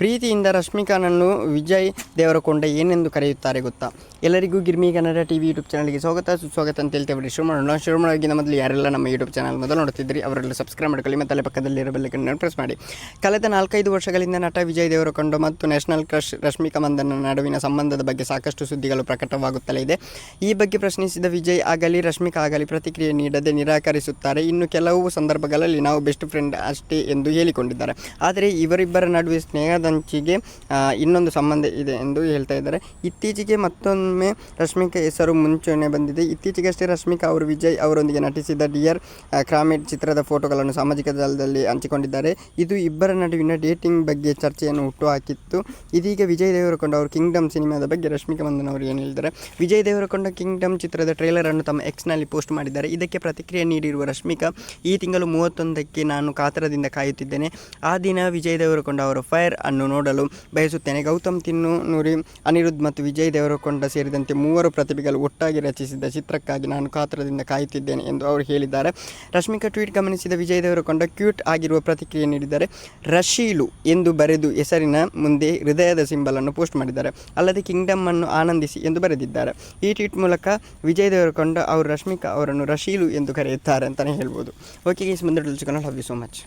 ಪ್ರೀತಿಯಿಂದ ರಶ್ಮಿಕಾನನ್ನು ವಿಜಯ್ ದೇವರಕೊಂಡ ಏನೆಂದು ಕರೆಯುತ್ತಾರೆ ಗೊತ್ತಾ? ಎಲ್ಲರಿಗೂ Girmi Kannada T V YouTube ಚಾನಲ್ಗೆ ಸ್ವಾಗತ. ಸುಸ್ವಾಗತ ಅಂತ ಹೇಳ್ತೇವೆ ಶುರು ಮಾಡೋಣ ಶುರು ಮಾಡೋಕ್ಕಿಂತ ಮೊದಲು ಯಾರೆಲ್ಲ ನಮ್ಮ ಯೂಟ್ಯೂಬ್ ಚಾನಲ್ ಮೊದಲು ನೋಡ್ತಿದ್ರಿ ಅವರೆಲ್ಲ ಸಬ್ಸ್ಕ್ರೈಬ್ ಮಾಡ್ಕೊಳ್ಳಿ ಮತ್ತು ಅಲ್ಲೇ ಪಕ್ಕದಲ್ಲಿರೋ ಬೆಲ್ಲಕ್ಕನ್ನು ಪ್ರೆಸ್ ಮಾಡಿ. ಕಳೆದ ನಾಲ್ಕೈದು ವರ್ಷಗಳಿಂದ ನಟ ವಿಜಯ್ ದೇವರಕೊಂಡ ಮತ್ತು ನ್ಯಾಷನಲ್ ಕ್ರಶ್ ರಶ್ಮಿಕಾ ಮಂದನ ನಡುವಿನ ಸಂಬಂಧದ ಬಗ್ಗೆ ಸಾಕಷ್ಟು ಸುದ್ದಿಗಳು ಪ್ರಕಟವಾಗುತ್ತಲೇ ಇದೆ. ಈ ಬಗ್ಗೆ ಪ್ರಶ್ನಿಸಿದ ವಿಜಯ್, ಆಗಲಿ, ರಶ್ಮಿಕಾ ಆಗಲಿ ಪ್ರತಿಕ್ರಿಯೆ ನೀಡದೆ ನಿರಾಕರಿಸುತ್ತಾರೆ. ಇನ್ನು ಕೆಲವು ಸಂದರ್ಭಗಳಲ್ಲಿ ನಾವು ಬೆಸ್ಟ್ ಫ್ರೆಂಡ್ ಅಷ್ಟೇ ಎಂದು ಹೇಳಿಕೊಂಡಿದ್ದಾರೆ. ಆದರೆ ಇವರಿಬ್ಬರ ನಡುವೆ ಸ್ನೇಹದಂಚಿಗೆ ಆ, ಇನ್ನೊಂದು ಸಂಬಂಧ ಇದೆ ಎಂದು ಹೇಳ್ತಾ ಇದ್ದಾರೆ. ಇತ್ತೀಚೆಗೆ ಮತ್ತೊಮ್ಮೆ ರಶ್ಮಿಕಾ ಹೆಸರು ಮುಂಚೂಣಿ ಬಂದಿದೆ. ಇತ್ತೀಚೆಗಷ್ಟೇ ರಶ್ಮಿಕಾ ಅವರು ವಿಜಯ್ ಅವರೊಂದಿಗೆ ನಟಿಸಿದ ಡಿಯರ್ ಕ್ರಾಮಿಡ್ ಚಿತ್ರದ ಫೋಟೋಗಳನ್ನು ಸಾಮಾಜಿಕ ಜಾಲದಲ್ಲಿ ಹಂಚಿಕೊಂಡಿದ್ದಾರೆ. ಇದು ಇಬ್ಬರ ನಡುವಿನ ಡೇಟಿಂಗ್ ಬಗ್ಗೆ ಚರ್ಚೆಯನ್ನು ಹುಟ್ಟುಹಾಕಿತ್ತು. ಇದೀಗ ವಿಜಯ್ ದೇವರಕೊಂಡ ಅವರು ಕಿಂಗ್ಡಮ್ ಸಿನಿಮಾದ ಬಗ್ಗೆ ರಶ್ಮಿಕಾ ಮಂದನ್ ಅವರು ಏನು ಹೇಳಿದ್ದಾರೆ? ವಿಜಯ್ ದೇವರಕೊಂಡ ಕಿಂಗ್ಡಮ್ ಚಿತ್ರದ ಟ್ರೇಲರ್ ಅನ್ನು ತಮ್ಮ ಎಕ್ಸ್ನಲ್ಲಿ ಪೋಸ್ಟ್ ಮಾಡಿದ್ದಾರೆ. ಇದಕ್ಕೆ ಪ್ರತಿಕ್ರಿಯೆ ನೀಡಿರುವ ರಶ್ಮಿಕಾ ಈ ತಿಂಗಳು ಮೂವತ್ತೊಂದಕ್ಕೆ ನಾನು ಕಾತರದಿಂದ ಕಾಯುತ್ತಿದ್ದೇನೆ. ಆ ದಿನ ವಿಜಯ್ ದೇವರಕೊಂಡ ಅವರು ಫೈರ್ ಅನ್ನು ನೋಡಲು ಬಯಸುತ್ತೇನೆ. ಗೌತಮ್ ತಿನ್ನೂರಿ ಅನಿರುದ್ಧ್ ಮತ್ತು ವಿಜಯ್ ದೇವರಕೊಂಡ ಸೇರಿದಂತೆ ಮೂವರು ಪ್ರತಿಭೆಗಳು ಒಟ್ಟಾಗಿ ರಚಿಸಿದ ಚಿತ್ರಕ್ಕಾಗಿ ನಾನು ಕಾತರದಿಂದ ಕಾಯುತ್ತಿದ್ದೇನೆ ಎಂದು ಅವರು ಹೇಳಿದ್ದಾರೆ. ರಶ್ಮಿಕಾ ಟ್ವೀಟ್ ಗಮನಿಸಿದ ವಿಜಯ್ ದೇವರಕೊಂಡ ಕ್ಯೂಟ್ ಆಗಿರುವ ಪ್ರತಿಕ್ರಿಯೆ ನೀಡಿದ್ದಾರೆ ರಶೀಲು ಎಂದು ಬರೆದು ಹೆಸರಿನ ಮುಂದೆ ಹೃದಯದ ಸಿಂಬಲ್ ಅನ್ನು ಪೋಸ್ಟ್ ಮಾಡಿದ್ದಾರೆ. ಅಲ್ಲದೆ ಕಿಂಗ್ಡಮ್ ಅನ್ನು ಆನಂದಿಸಿ ಎಂದು ಬರೆದಿದ್ದಾರೆ. ಈ ಟ್ವೀಟ್ ಮೂಲಕ ವಿಜಯ್ ದೇವರಕೊಂಡ ಅವರು ರಶ್ಮಿಕಾ ಅವರನ್ನು ರಶೀಲು ಎಂದು ಕರೆಯುತ್ತಾರೆ ಅಂತಲೇ ಹೇಳ್ಬೋದು. ಓಕೆ ಗೀಸ್ ಮುಂದೆ ಲವ್ ಯು ಸೋ ಮಚ್.